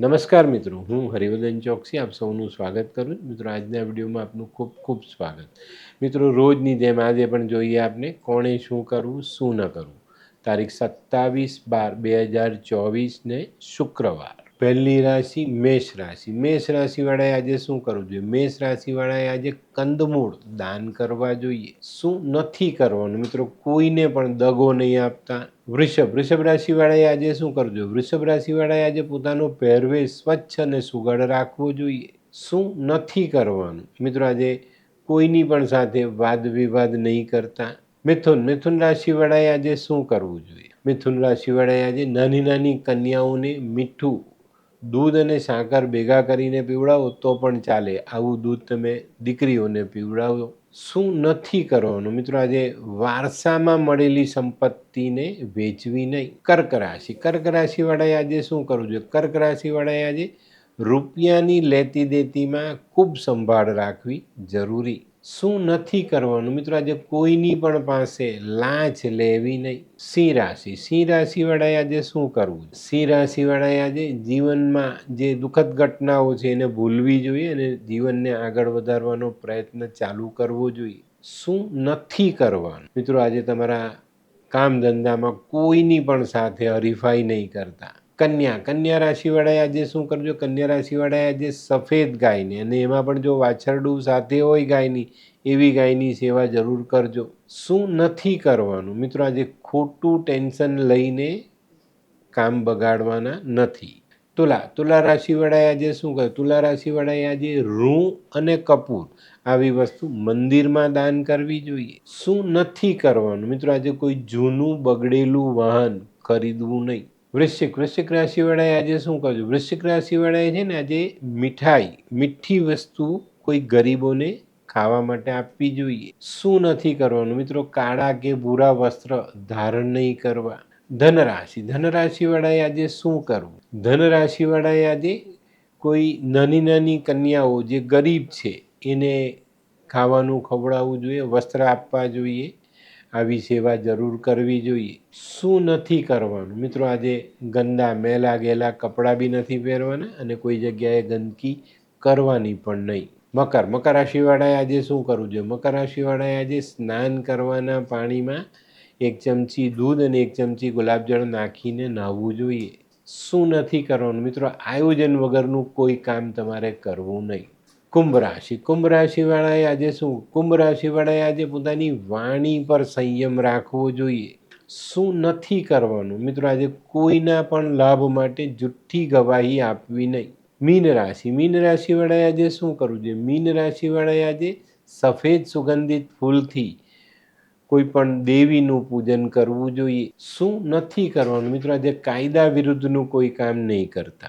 નમસ્કાર મિત્રો, હું હરિવર્ધન ચોકસી, આપ સૌનું સ્વાગત કરું છું. મિત્રો, આજના વિડીયોમાં આપનું ખૂબ ખૂબ સ્વાગત. મિત્રો, રોજની જેમ આજે પણ જોઈએ આપને કોણે શું કરવું, શું ન કરવું. તારીખ સત્તાવીસ બાર બે હજાર ચોવીસને શુક્રવાર. પહેલી રાશિ મેષ રાશિ. મેષ રાશિવાળાએ આજે શું કરવું જોઈએ? મેષ રાશિવાળાએ આજે કંદમૂળ દાન કરવા જોઈએ. શું નથી કરવાનું? મિત્રો, કોઈને પણ દગો નહીં આપતા. વૃષભ વૃષભ રાશિવાળાએ આજે શું કરવું વૃષભ રાશિવાળાએ આજે પોતાનો પહેરવેશ સ્વચ્છ અને સુઘડ રાખવો જોઈએ. શું નથી કરવાનું? મિત્રો, આજે કોઈની પણ સાથે વાદ વિવાદ નહીં કરતા. મિથુન મિથુન રાશિવાળાએ આજે શું કરવું જોઈએ? મિથુન રાશિવાળાએ આજે નાની નાની કન્યાઓને મીઠું દૂધ અને સાકર ભેગા કરીને પીવડાવો તો પણ ચાલે. આવું દૂધ તમે દીકરીઓને પીવડાવો. શું નથી કરવાનું? મિત્રો, આજે વારસામાં મળેલી સંપત્તિને વેચવી નહીં કર્ક રાશિ કર્ક રાશિવાળાએ આજે શું કરવું જોઈએ? કર્ક રાશિવાળાએ આજે રૂપિયાની લેતી દેતીમાં ખૂબ સંભાળ રાખવી જરૂરી. શું નથી કરવાનું? મિત્રો, આજે કોઈની પણ પાસે લાંચ લેવી નહીં. સિંહ રાશિ. સિંહ રાશિવાળાએ આજે શું કરવું? સિંહ રાશિવાળાએ આજે જીવનમાં જે દુઃખદ ઘટનાઓ છે એને ભૂલવી જોઈએ અને જીવનને આગળ વધારવાનો પ્રયત્ન ચાલુ કરવો જોઈએ. શું નથી કરવાનું? મિત્રો, આજે તમારા કામ ધંધામાં કોઈની પણ સાથે હરીફાઈ નહીં કરતા. કન્યા. કન્યા રાશિવાળાએ આજે શું કરજો? કન્યા રાશિવાળાએ આજે સફેદ ગાયને અને એમાં પણ જો વાછરડું સાથે હોય ગાયની, એવી ગાયની સેવા જરૂર કરજો. શું નથી કરવાનું? મિત્રો, આજે ખોટું ટેન્શન લઈને કામ બગાડવાના નથી. તુલા તુલા રાશિવાળાએ આજે શું કરે તુલા રાશિવાળાએ આજે રૂ અને કપૂર આવી વસ્તુ મંદિરમાં દાન કરવી જોઈએ. શું નથી કરવાનું? મિત્રો, આજે કોઈ જૂનું બગડેલું વાહન ખરીદવું નહીં. વૃશ્ચિક વૃશ્ચિક રાશિવાળાએ આજે શું કરજો વૃશ્ચિક રાશિવાળાએ છે ને આજે મીઠાઈ, મીઠી વસ્તુ કોઈ ગરીબોને ખાવા માટે આપવી જોઈએ. શું નથી કરવાનું? મિત્રો, કાળા કે ભૂરા વસ્ત્ર ધારણ નહીં કરવા. ધનરાશિ ધનરાશિવાળાએ આજે શું કરવું? ધનરાશિવાળાએ આજે કોઈ નાની નાની કન્યાઓ જે ગરીબ છે એને ખાવાનું ખવડાવવું જોઈએ, વસ્ત્ર આપવા જોઈએ. આવી સેવા જરૂર કરવી જોઈએ. શું નથી કરવાનું? મિત્રો, આજે ગંદા મેલા ગેલા કપડાં બી નથી પહેરવાના અને કોઈ જગ્યાએ ગંદકી કરવાની પણ નહીં. મકર મકર રાશિવાળાએ આજે શું કરવું જોઈએ? મકર રાશિવાળાએ આજે સ્નાન કરવાના પાણીમાં એક ચમચી દૂધ અને એક ચમચી ગુલાબજળ નાખીને નાહવું જોઈએ. શું નથી કરવાનું? મિત્રો, આયોજન વગરનું કોઈ કામ તમારે કરવું નહીં. કુંભ રાશિ. કુંભ રાશિવાળાએ આજે શું? કુંભ રાશિવાળાએ આજે પોતાની વાણી પર સંયમ રાખવો જોઈએ. શું નથી કરવાનું? મિત્રો, આજે કોઈના પણ લાભ માટે જુઠ્ઠી ગવાહી આપવી નહીં. મીન રાશિ. મીન રાશિવાળાએ આજે શું કરવું જોઈએ? મીન રાશિવાળાએ આજે સફેદ સુગંધિત ફૂલથી કોઈ પણ દેવીનું પૂજન કરવું જોઈએ. શું નથી કરવાનું? મિત્રો, આજે કાયદા વિરુદ્ધનું કોઈ કામ નહીં કરતા.